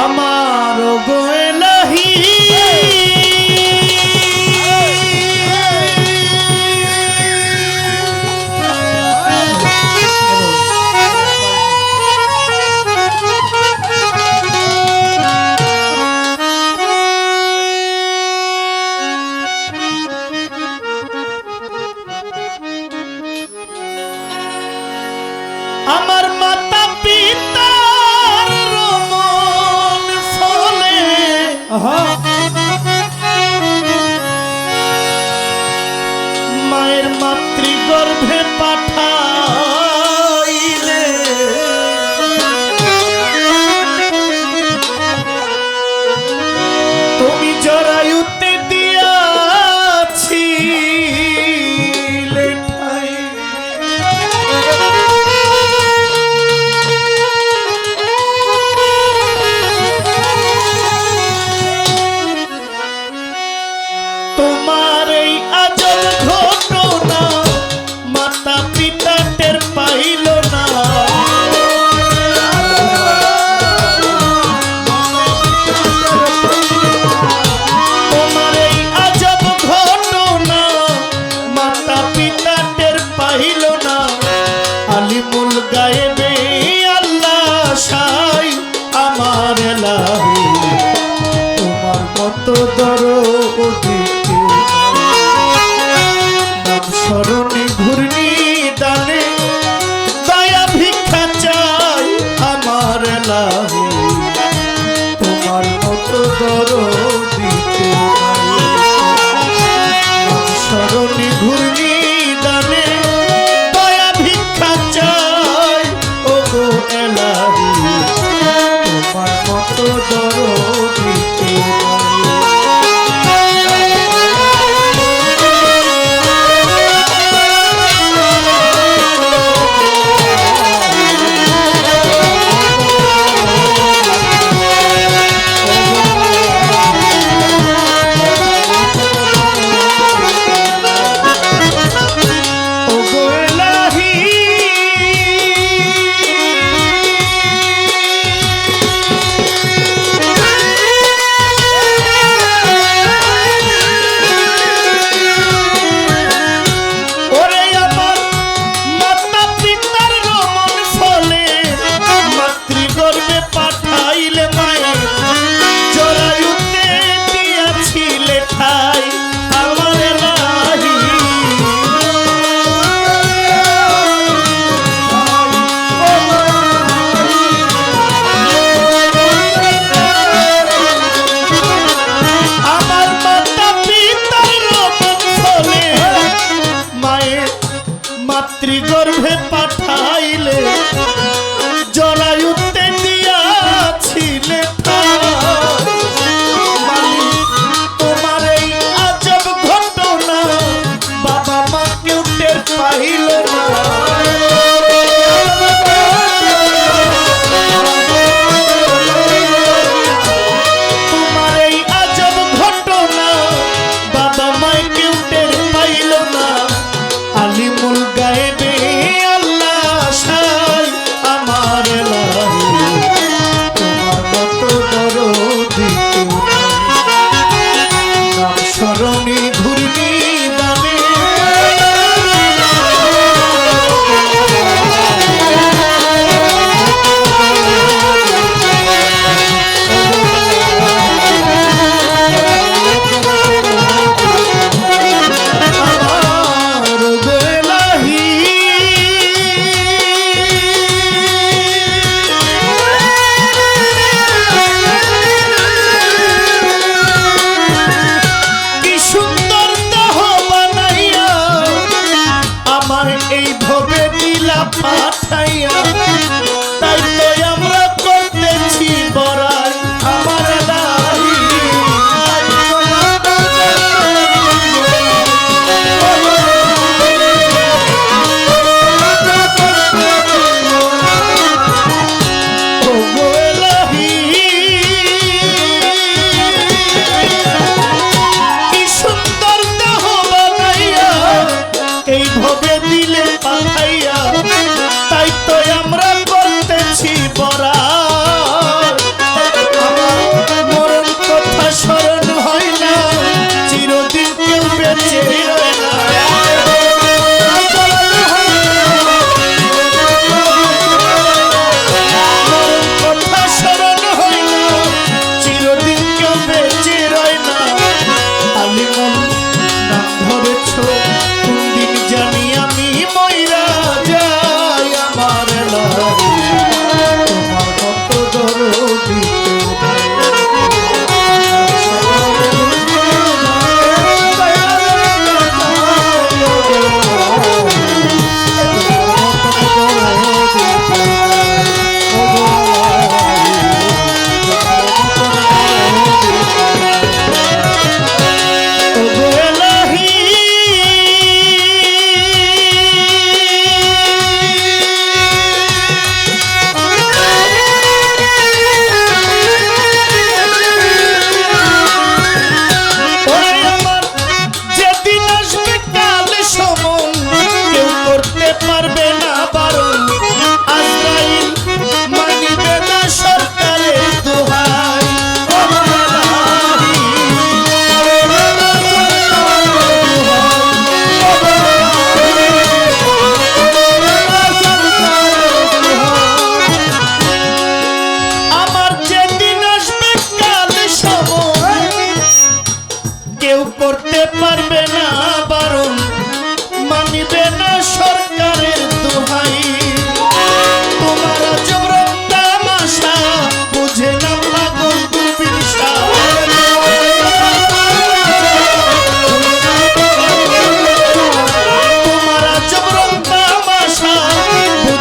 আমার গোয়েলাহি আমার মাতা Uh-huh.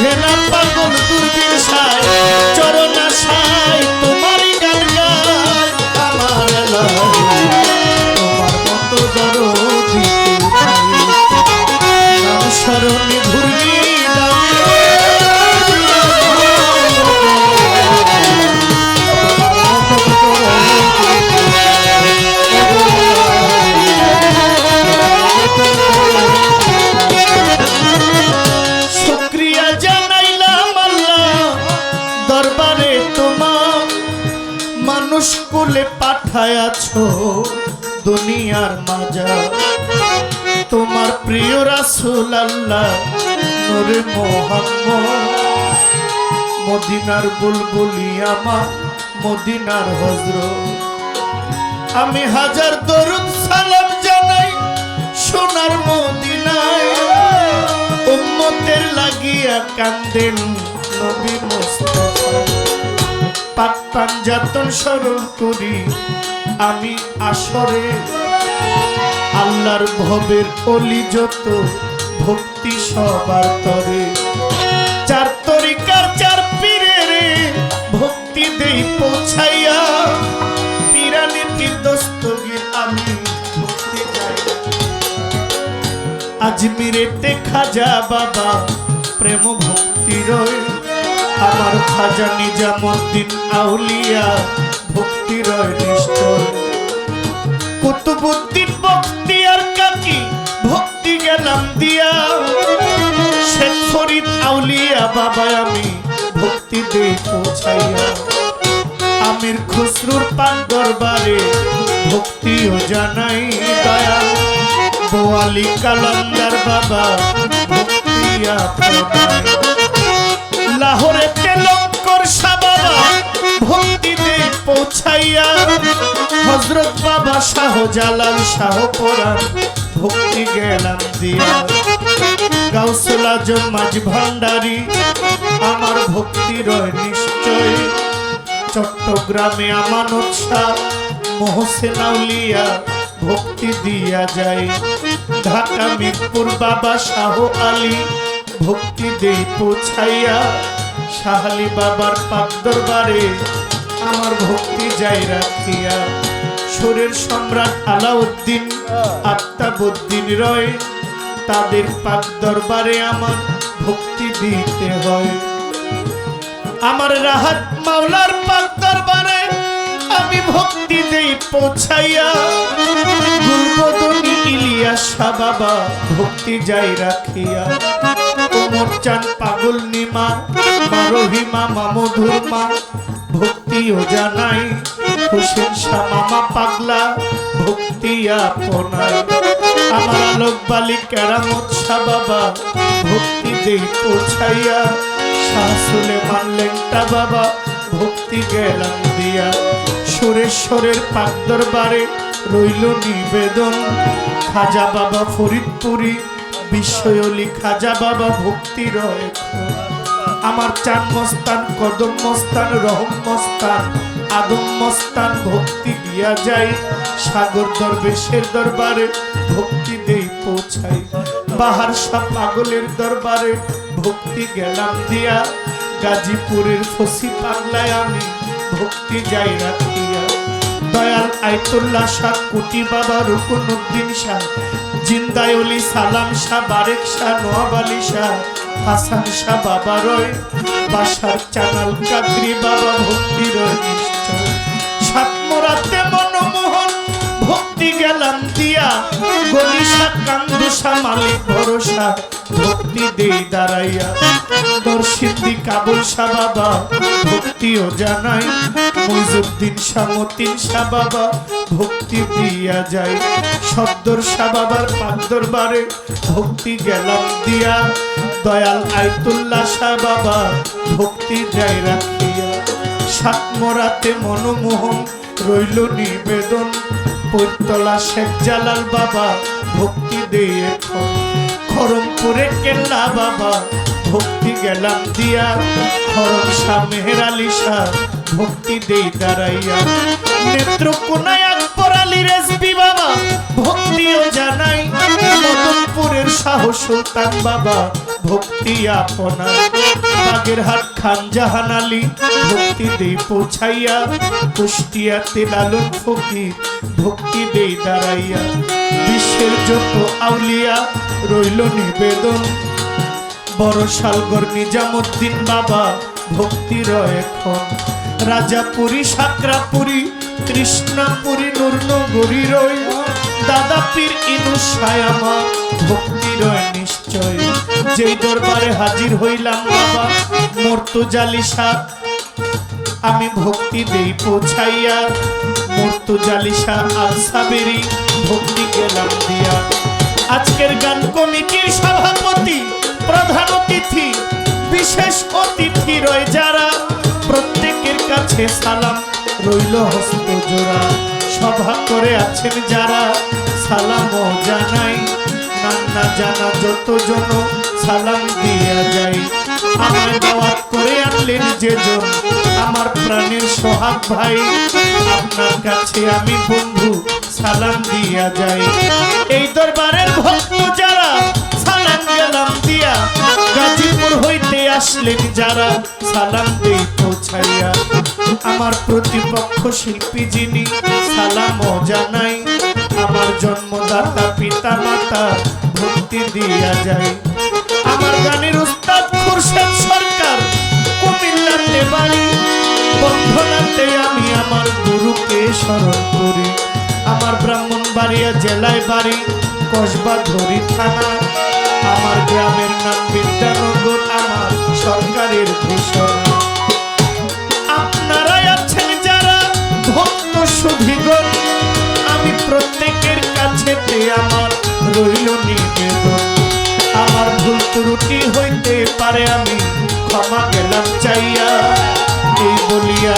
Angela. কুলে পাঠায়াছ দুনিয়ার মাজা তোমার প্রিয় রাসুল আল্লাহ নূরে মোহাম্মদ। মদিনার বুলবুলি আমার, মদিনার হজরত আমি হাজার দরুদ সালাম জানাই সোনার মদিনায়। উম্মতের লাগিয়া কান্দেন নবী মুস্তাফা। পাক পাঞ্জাতন স্মরণ করি আমি আসরে। আল্লাহর ভবের অলি যত, ভক্তি সবার তরে। চার তরিকার চার পীরে রে, ভক্তি দেই পৌঁছাইয়া। পিরানিটির দস্তগীর আমি ভক্তি চাই। আজমিরেতে খাজা বাবা প্রেম ভক্তি রয়। আমার খাজা নিজামুদ্দিন আউলিয়া, ভক্তি রয় নিশ্চয় কুতুবুদ্দিন ভক্তি আর কাকি, ভক্তি গেলাম দিয়া। আউলিয়া, বাবা আমি, ভক্তি দেই পৌঁছাইয়া। আমির খুসরুর পান দরবারে ভক্তিও জানাই দয়া। বোয়ালি বাবা, ভক্তিয়া লাহোরে ভক্তিতে পৌঁছাইয়া হজরত বাবা শাহ জালাল শাহ ভক্তি গেলাম দিয়া ভান্ডারি, আমার ভক্তি রয় নিশ্চয়। চট্টগ্রামে আমানত শাহ ভক্তি দিয়া যায়। ঢাকা মিরপুর বাবা শাহ আলী ভক্তি দেই পৌঁছাইয়া শাহালি বাবার পাক দরবারে আমার ভক্তি যাই রাখিয়া। সুরের সম্রাট আলাউদ্দিন, আত্মাবুদ্দিন রয়, তাদের পাক দরবারে আমার ভক্তি দিতে হয়। আমার রাহাত মাওলার পাক দরবারে আমি ভক্তি দেই পৌঁছাইয়া। গুলবদনি ইলিয়াস বাবা, ভক্তি যাই রাখিয়া। কোমর চান পাগল নিমা মা রহিমা মা ভক্তিও জানাই, হুসেন শাহ মামা পাগলা, ভক্তি আপনায় আমার আলোক বালি কেরামত শাহ বাবা, ভক্তি দেই পৌঁছাইয়া, শাহ সুলেমান লেংটা বাবা, ভক্তি গেলাম দিয়া। সুরেশ্বরের পাক দরবারে রইল নিবেদন। খাজা বাবা ফরিদপুরি বিশ্বয়লি খাজা বাবা ভক্তি রয়। আমার চান মস্তান, কদম মস্তান, রহম মস্তান, আদম মস্তান, ভক্তি দিয়া যায় সাগর দরবেশের দরবারে ভক্তি দেই পৌঁছাই। বাহার শাহ পাগলের দরবারে ভক্তি গেলাম দিয়া। গাজীপুরের ফসি পাগলায় আমি ভক্তি যাই রাখিয়া। দয়াল আয়তুল্লাহ শাহ, কুটি বাবা রুকনুদ্দিন শাহ জিন্দায়লি সালাম শাহ, বারেক শাহ নোয়াব আলী শাহ, হাসান শাহ বাবা রয়, বাসার চানাল চাকরি বাবা ভক্তি রয় নিশ্চয়। সাতমরাতে মনমোহন, ভক্তি গেলাম দিয়া। মালিক ভরসা ভক্তি দেই দাঁড়াইয়া। দর্শিন্দি কাবুল শাহ বাবা, ভক্তিও জানাই। মইজুদ্দিন শাহ মতিন শাহ বাবা, ভক্তি দিয়া শব্দর শাহ বাবার পাক দরবারে ভক্তি গেলাম দিয়া। দয়াল আয়তুল্লাহ শাহ বাবা, ভক্তি যায় রাখিয়া। সাতমরাতে মনমোহন রইল নিবেদন। পৈতলা শেখ জালাল বাবা, ভক্তি দিয়ে খরমপুরে কেল্লা বাবা, ভক্তি গেলাম দিয়া। খরম শাহ মেহের আলী শাহ, ভক্তি দেই দাঁড়াইয়া। নেত্রকোনায় আকবর আলী রেসবি বাবা, ভক্তিও জানাই। মদনপুরের শাহ সুলতান বাবা ভক্তি আপনার বাগেরহাট খান জাহান আলী, ভক্তি দেই পৌঁছাইয়া কুষ্টিয়াতে লালন ফকির, ভক্তি দেই দাঁড়াইয়া। বিশ্বের যত আউলিয়া, রইল নিবেদন। বড় শালগর নিজামুদ্দিন বাবা, ভক্তির এখন। রাজাপুরী, সাকরাপুরী, কৃষ্ণাপুরী নূরনগরী রই দাদা পীর ইনুস সায়ামা ভক্তি রয় নিশ্চয়। যেই দরবারে হাজির হইলাম বাবা, মর্তু জালিসা আমি ভক্তি দেই পৌঁছাইয়া, মর্তু জালিসা আল সাবেরি ভক্তি গেলাম দিয়া। আজকের গান কমিটির সভাপতি, প্রধান অতিথি, বিশেষ অতিথি রয় যারা, প্রত্যেকের কাছে সালাম, রইল হস্ত জোড়া। সভা করে আছেন যারা, সালামও জানাই। নান্না জানা যতজন সালাম দিয়া যাই। আমায় দাওয়াত করে আনলেন যেজন, আমার প্রাণের সোহাগ ভাই। আপনার কাছে আমি বন্ধু, সালাম দিয়া যাই। এই দরবারের ভক্ত যারা, সালাম গেলাম দিয়া, গাজীপুর হইতে আসলেন যারা, সালাম দেই পৌঁছাইয়া। আমার প্রতিপক্ষ শিল্পী যিনি, সালামও জানাই। আমার জন্মদাতা পিতা মাতা ভক্তি দিয়া যায় আমার গানের উস্তাদ খুরশেদ সরকার, কুমিল্লাতে বাড়ি। বন্ধনাতে আমি আমার গুরুকে স্মরণ করি। আমার ব্রাহ্মণবাড়িয়া জেলায় বাড়ি, কসবা ধরি থানা। আমার গ্রামের নাম বিদ্যানগর, আমার সরকারের ঘোষণা। আপনারাই আছেন যারা ভক্ত সুধিগণ। প্রত্যেকের কাছে আমার রইল নিবেদন। আমার ভুল ত্রুটি হইতে পারে, আমি ক্ষমা গেলাম চাইয়া। এই বলিয়া